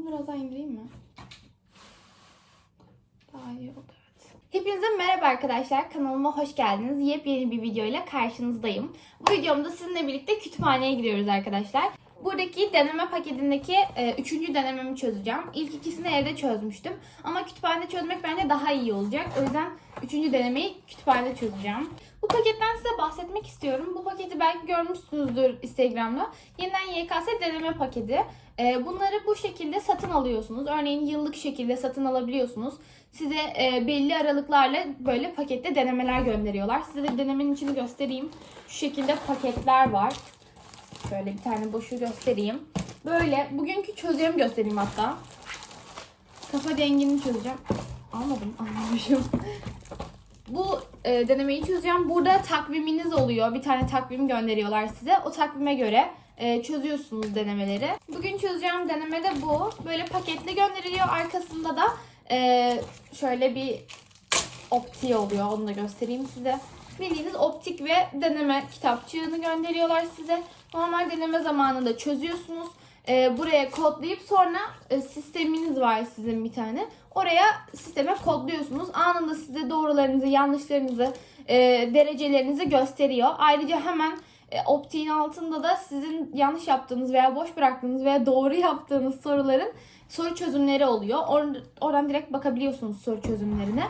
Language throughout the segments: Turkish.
Bunu biraz daha indireyim mi? Daha iyi oldu. Hepinize merhaba arkadaşlar. Kanalıma hoş geldiniz. Yepyeni bir video ile karşınızdayım. Bu videomda sizinle birlikte kütüphaneye gidiyoruz arkadaşlar. Buradaki deneme paketindeki e, üçüncü denememi çözeceğim. İlk ikisini evde çözmüştüm. Ama kütüphanede çözmek bence daha iyi olacak. O yüzden üçüncü denemeyi kütüphanede çözeceğim. Bu paketten size bahsetmek istiyorum. Bu paketi belki görmüşsünüzdür Instagram'da. Yeniden YKS deneme paketi. E, bunları bu şekilde satın alıyorsunuz. Örneğin yıllık şekilde satın alabiliyorsunuz. Size e, belli aralıklarla böyle pakette denemeler gönderiyorlar. Size de denemenin içini göstereyim. Şu şekilde paketler var. Şöyle bir tane boşu göstereyim. Böyle bugünkü çözümü göstereyim hatta. Kafa dengini çözeceğim. Almadım, almamışım. Bu e, denemeyi çözeceğim. Burada takviminiz oluyor. Bir tane takvim gönderiyorlar size. O takvime göre e, çözüyorsunuz denemeleri. Bugün çözeceğim deneme de bu. Böyle paketle gönderiliyor. Arkasında da e, şöyle bir optiği oluyor. Onu da göstereyim size. Bildiğiniz optik ve deneme kitapçığını gönderiyorlar size. Normal deneme zamanında çözüyorsunuz. Ee, buraya kodlayıp sonra e, sisteminiz var sizin bir tane. Oraya sisteme kodluyorsunuz. Anında size doğrularınızı, yanlışlarınızı, e, derecelerinizi gösteriyor. Ayrıca hemen e, optiğin altında da sizin yanlış yaptığınız veya boş bıraktığınız veya doğru yaptığınız soruların soru çözümleri oluyor. Or- oradan direkt bakabiliyorsunuz soru çözümlerine.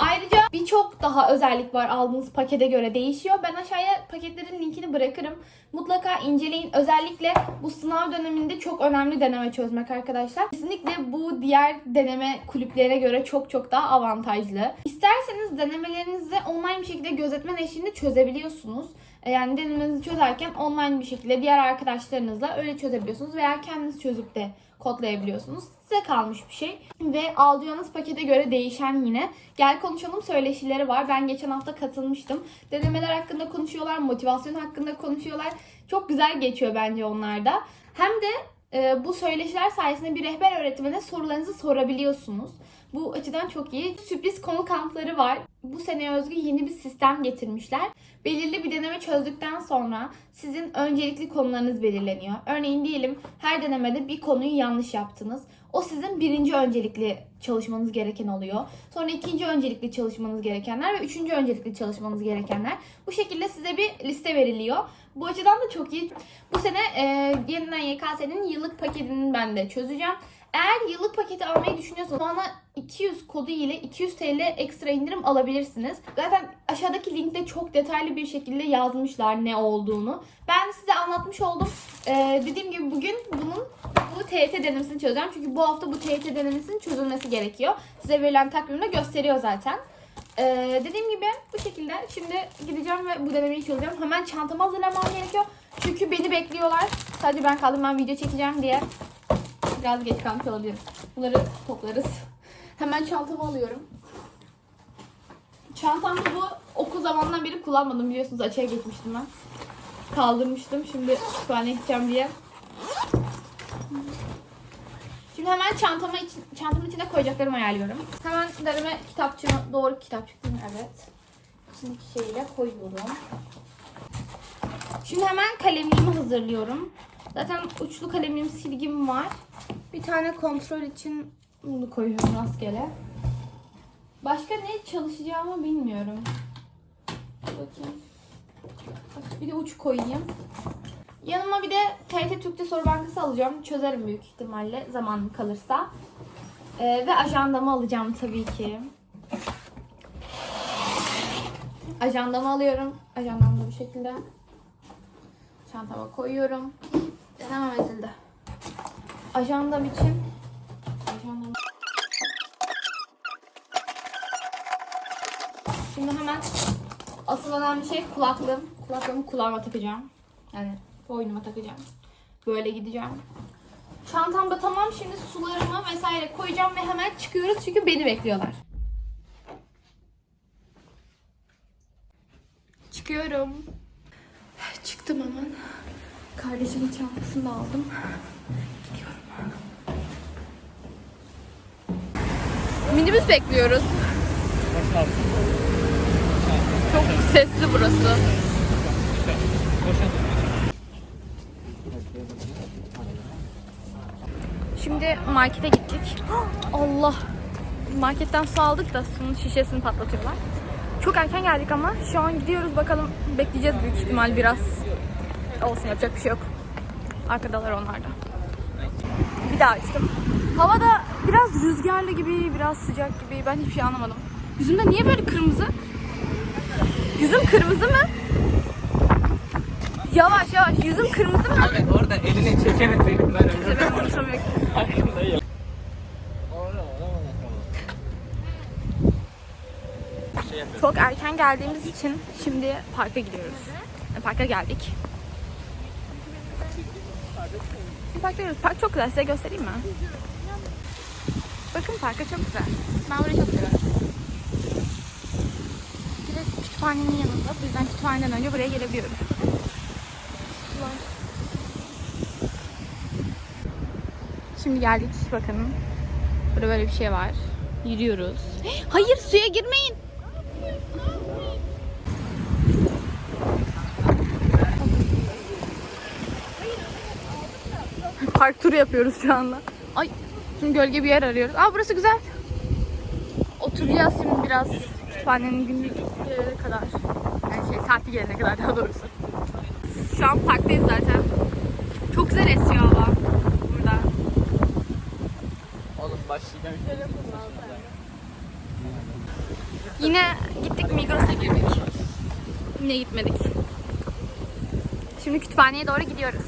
Ayrıca birçok daha özellik var aldığınız pakete göre değişiyor. Ben aşağıya paketlerin linkini bırakırım. Mutlaka inceleyin. Özellikle bu sınav döneminde çok önemli deneme çözmek arkadaşlar. Kesinlikle bu diğer deneme kulüplerine göre çok çok daha avantajlı. İsterseniz denemelerinizi online bir şekilde gözetmen eşliğinde çözebiliyorsunuz. Yani denemenizi çözerken online bir şekilde diğer arkadaşlarınızla öyle çözebiliyorsunuz veya kendiniz çözüp de kodlayabiliyorsunuz. Size kalmış bir şey. Ve alacağınız pakete göre değişen yine. Gel konuşalım söyleşileri var. Ben geçen hafta katılmıştım. Denemeler hakkında konuşuyorlar, motivasyon hakkında konuşuyorlar. Çok güzel geçiyor bence onlarda. Hem de e, bu söyleşiler sayesinde bir rehber öğretmene sorularınızı sorabiliyorsunuz. Bu açıdan çok iyi. Sürpriz konu kampları var. Bu sene özgü yeni bir sistem getirmişler. Belirli bir deneme çözdükten sonra sizin öncelikli konularınız belirleniyor. Örneğin diyelim her denemede bir konuyu yanlış yaptınız. O sizin birinci öncelikli çalışmanız gereken oluyor. Sonra ikinci öncelikli çalışmanız gerekenler ve üçüncü öncelikli çalışmanız gerekenler. Bu şekilde size bir liste veriliyor. Bu açıdan da çok iyi. Bu sene e, yeniden YKS'nin yıllık paketini ben de çözeceğim. Eğer yıllık paketi almayı düşünüyorsanız bana 200 kodu ile 200 TL ekstra indirim alabilirsiniz. Zaten aşağıdaki linkte çok detaylı bir şekilde yazmışlar ne olduğunu. Ben size anlatmış oldum. Ee, dediğim gibi bugün bunun bu TYT denemesini çözeceğim. Çünkü bu hafta bu TYT denemesinin çözülmesi gerekiyor. Size verilen takvimde gösteriyor zaten. Ee, dediğim gibi bu şekilde şimdi gideceğim ve bu denemeyi çözeceğim. Hemen çantamı hazırlamam gerekiyor. Çünkü beni bekliyorlar. Sadece ben kaldım ben video çekeceğim diye. Biraz geç kalmış olabilirim. Bunları toplarız. Hemen çantamı alıyorum. Çantamı bu okul zamanından beri kullanmadım biliyorsunuz açığa geçmiştim ben. Kaldırmıştım. Şimdi kütüphaneye gideceğim diye. Şimdi hemen çantama için, çantamın içine koyacaklarımı ayarlıyorum. Hemen derime kitapçığımı, doğru mi? Evet. İçindeki şeyle koyuyorum. Şimdi hemen kalemliğimi hazırlıyorum. Zaten uçlu kalemim, silgim var. Bir tane kontrol için bunu koyuyorum rastgele. Başka ne çalışacağımı bilmiyorum. Bakayım. Bak, Bir de uç koyayım. Yanıma bir de TRT Türkçe Soru Bankası alacağım. Çözerim büyük ihtimalle zamanım kalırsa. Ee, ve ajandamı alacağım tabii ki. Ajandamı alıyorum. Ajandam da bu şekilde. Çantama koyuyorum. Denemem ezildi. Ajandam için ajandam. Şimdi hemen asıl bir şey kulaklığım. Kulaklığımı kulağıma takacağım. Yani boynuma takacağım. Böyle gideceğim. Çantamda tamam. Şimdi sularımı vesaire koyacağım ve hemen çıkıyoruz çünkü beni bekliyorlar. Çıkıyorum. Çıktım hemen. Kardeşimin çantasını da aldım. Minibüs bekliyoruz. Çok sesli burası. Şimdi markete gittik. Allah! Marketten su aldık da suyun şişesini patlatıyorlar. Çok erken geldik ama şu an gidiyoruz bakalım bekleyeceğiz büyük ihtimal biraz. Olsun yapacak bir şey yok. Arkadalar onlar da. Bir daha açtım. Hava da biraz rüzgarlı gibi, biraz sıcak gibi. Ben hiçbir şey anlamadım. Yüzümde niye böyle kırmızı? Yüzüm kırmızı mı? Yavaş yavaş. Yüzüm kırmızı mı? Evet orada elini çekemeseydim ben öyle. Ben konuşamıyorum. Farkındayım. Çok erken geldiğimiz için şimdi parka gidiyoruz. Parka geldik. Şimdi parkta gidiyoruz. Park çok güzel. Size göstereyim mi? Bakın parka çok güzel. Ben burayı çok seviyorum. Direkt kütüphanenin yanında. Bu yüzden kütüphaneden önce buraya gelebiliyoruz. Şimdi geldik bakın. Burada böyle bir şey var. Yürüyoruz. Hayır suya girmeyin. Park turu yapıyoruz şu anda. Ay şimdi gölge bir yer arıyoruz. Aa burası güzel. Oturacağız şimdi biraz kütüphanenin günlük gelene kadar. Yani şey saati gelene kadar daha doğrusu. Şu an parktayız zaten. Çok güzel esiyor hava burada. Oğlum başlayacağım. Yine gittik Migros'a girdik. Yine gitmedik. Şimdi kütüphaneye doğru gidiyoruz.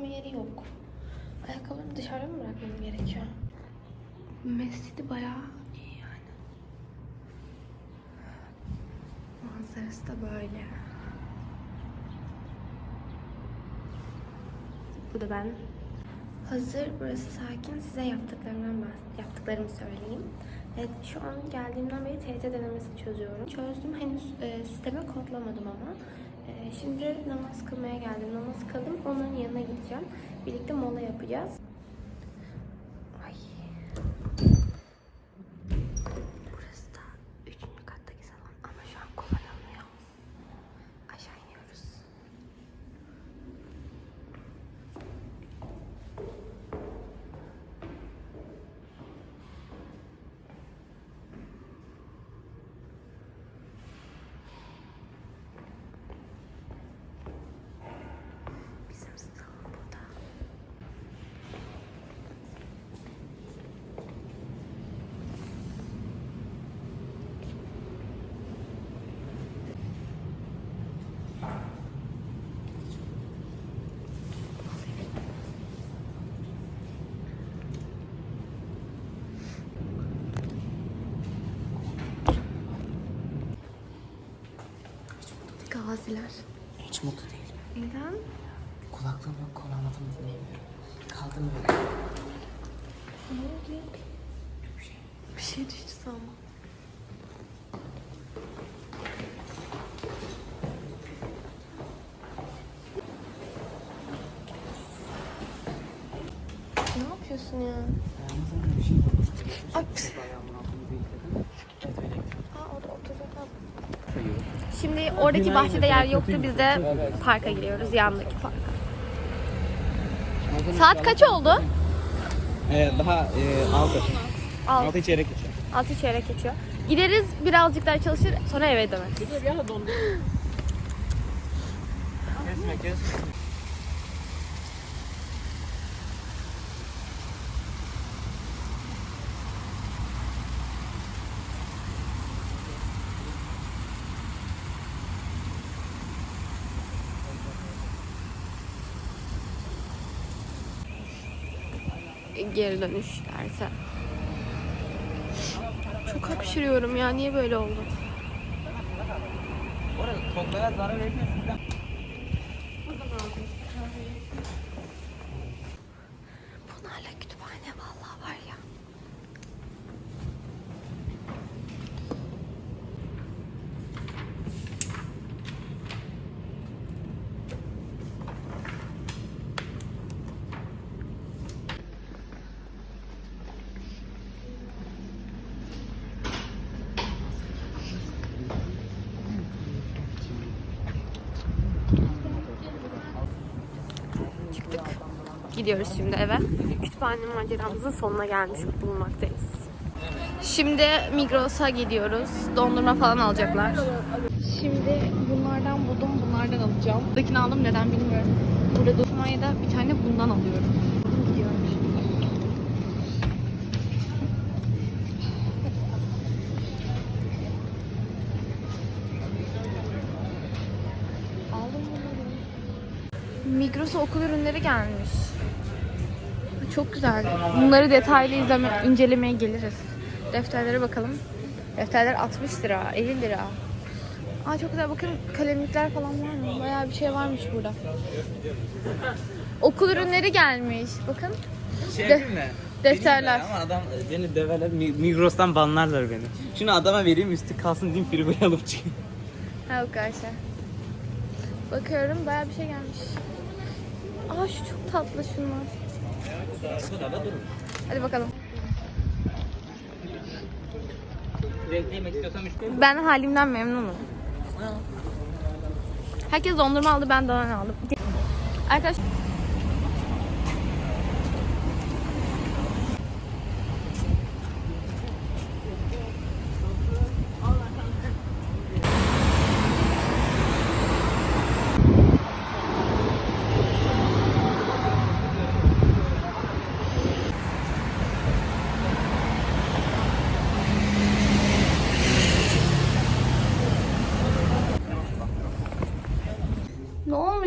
Ayakkabı koyma yeri yok. Ayakkabılarımı dışarıda mı bırakmam gerekiyor? Mescidi bayağı iyi yani. Manzarası da böyle. Bu da ben. Hazır burası sakin size yaptıklarımdan bahs- yaptıklarımı söyleyeyim. Evet, şu an geldiğimden beri TYT denemesi çözüyorum. Çözdüm henüz e, sisteme kodlamadım ama. E, şimdi namaz kılmaya geldim. Namaz kıldım onların yanına gideceğim. Birlikte mola yapacağız. Ay. Burası da üçüncü kattaki salon ama şu an kullanılmıyor. Aşağı iniyoruz. Bizim salon burada. Gaziler. Hiç mutlu değilim. Neden? Kulaklığım yok, kulağımadım dinleyemiyorum. Kaldım öyle. Ne oldu? Bir şey düştü sanma. Ne yapıyorsun ya? Bir şey. Ay, Ayağımın altını bekledim. Evet öyle. Aa, o da oturacak abi. Sayıyor. Şimdi oradaki bahçede yer yoktu. Biz de parka giriyoruz. Yandaki parka. Saat kaç oldu? Ee, daha e, altı. Altı. Altı çeyrek geçiyor. Altı çeyrek geçiyor. Gideriz birazcık daha çalışır sonra eve döneriz. Kesme kesme. Geri dönüş derse. Çok hapşırıyorum ya. Niye böyle oldu? Orada toklaya zarar vermiyorsun. Gidiyoruz şimdi eve. Kütüphane maceramızın sonuna gelmiş bulunmaktayız. Şimdi Migros'a gidiyoruz. Dondurma falan alacaklar. Şimdi bunlardan buldum, bunlardan alacağım. Buradakini aldım, neden bilmiyorum. Burada Dosmanya'da bir tane bundan alıyorum. Gidiyorum şimdi. Aldım bunları. Migros'a okul ürünleri gelmiş. Çok güzel. Bunları detaylı izleme, incelemeye geliriz. Defterlere bakalım. Defterler 60 lira, 50 lira. Aa çok güzel. Bakın kalemlikler falan var mı? Bayağı bir şey varmış burada. Okul ürünleri gelmiş. Bakın. Şey De- defterler. Ama adam beni döverler. Mi- Migros'tan banlarlar beni. Şunu adama vereyim üstü kalsın diyeyim frigoya alıp çıkayım. Ha bu karşı. Bakıyorum bayağı bir şey gelmiş. Aa şu çok tatlı şunlar. Hadi bakalım. Ben halimden memnunum. Herkes dondurma aldı, ben donat aldım. Arkadaş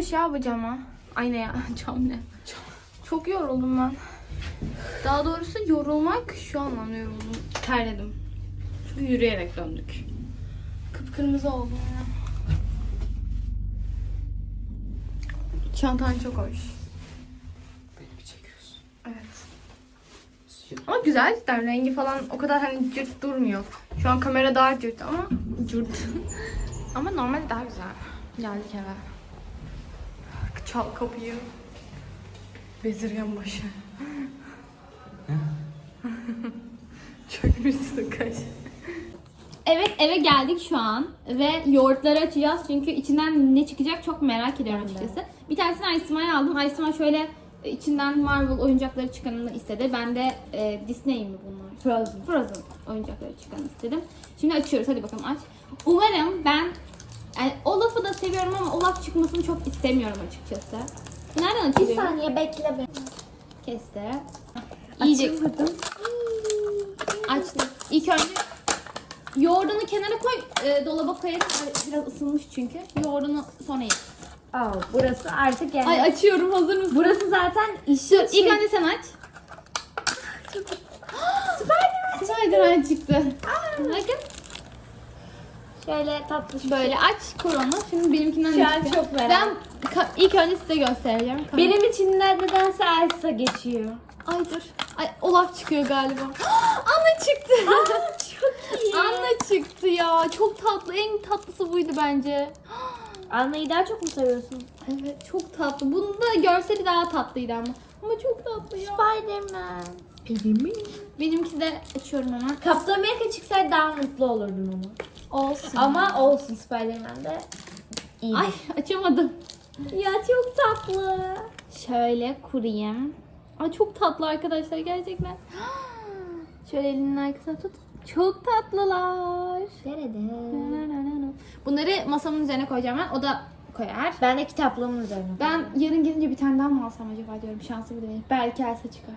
Ne olmuş ya bu cama? Ay ne ya? Cam ne? Çok yoruldum ben. Daha doğrusu yorulmak şu anlamda yoruldum. Terledim. Çünkü yürüyerek döndük. Kıpkırmızı oldum ya. Çantan çok hoş. Beni bir çekiyorsun. Evet. Ama güzel cidden rengi falan o kadar hani cırt durmuyor. Şu an kamera daha cırt ama cırt. ama normalde daha güzel. Geldik eve. Çal kapıyı. Bezirgen başı. Çökmüşsün kaç. Evet eve geldik şu an ve yoğurtları açacağız çünkü içinden ne çıkacak çok merak ediyorum açıkçası. Bir tanesini Aysma'ya aldım. Aysma şöyle içinden Marvel oyuncakları çıkanını istedi. Ben de e, Disney mi bunlar? Frozen. Frozen oyuncakları çıkanı istedim. Şimdi açıyoruz. Hadi bakalım aç. Umarım ben yani da seviyorum ama Olaf çıkmasını çok istemiyorum açıkçası. Nereden Bir açılıyor? saniye bekle beni. Kesti. İyice Açılmadı. açtım. İlk önce yoğurdunu kenara koy, e, dolaba koyarım. Ay, Biraz ısınmış çünkü. Yoğurdunu sonra ye. Aa, burası artık yani. Ay açıyorum. Hazır mısın? burası zaten işi Dur, ilk önce sen aç. Spiderman çıktı. Bakın. Şöyle tatlı şu Böyle aç koronu. Şimdi benimkinden Şu an çok merak Ben ka- ilk önce size göstereceğim. Benim içinden nedense Elsa geçiyor. Ay dur. Ay Olaf çıkıyor galiba. Anna çıktı. Çok iyi. Anna çıktı ya. Çok tatlı. En tatlısı buydu bence. Anna'yı daha çok mu seviyorsun? Evet çok tatlı. Bunun da görseli daha tatlıydı ama. Ama çok tatlı ya. Spiderman. Spiderman. Benimki de açıyorum hemen. Kaptan Amerika çıksaydı daha mutlu olurdum ama. Olsun. Ama olsun Spiderman de iyi. Ay açamadım. ya çok tatlı. Şöyle kurayım. Ay çok tatlı arkadaşlar gerçekten. Şöyle elinin arkasına tut. Çok tatlılar. Nerede? Bunları masamın üzerine koyacağım ben. O da koyar. Ben de kitaplığımın üzerine. Ben yarın gidince bir tane daha mı alsam acaba diyorum. Şansı bir deneyim. Belki Elsa çıkar.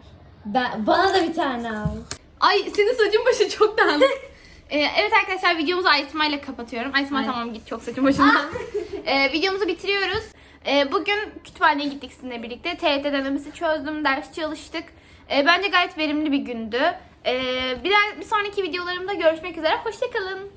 Ben, bana da bir tane al. Ay senin saçın başı çok dağınık. Ee, evet arkadaşlar videomuzu Aysma ile kapatıyorum. Aysma Ay. tamam git çok saçın başından. Ee, videomuzu bitiriyoruz. Ee, bugün kütüphaneye gittik sizinle birlikte. TYT denemesi çözdüm, ders çalıştık. Ee, bence gayet verimli bir gündü. Ee, bir, bir sonraki videolarımda görüşmek üzere. Hoşçakalın.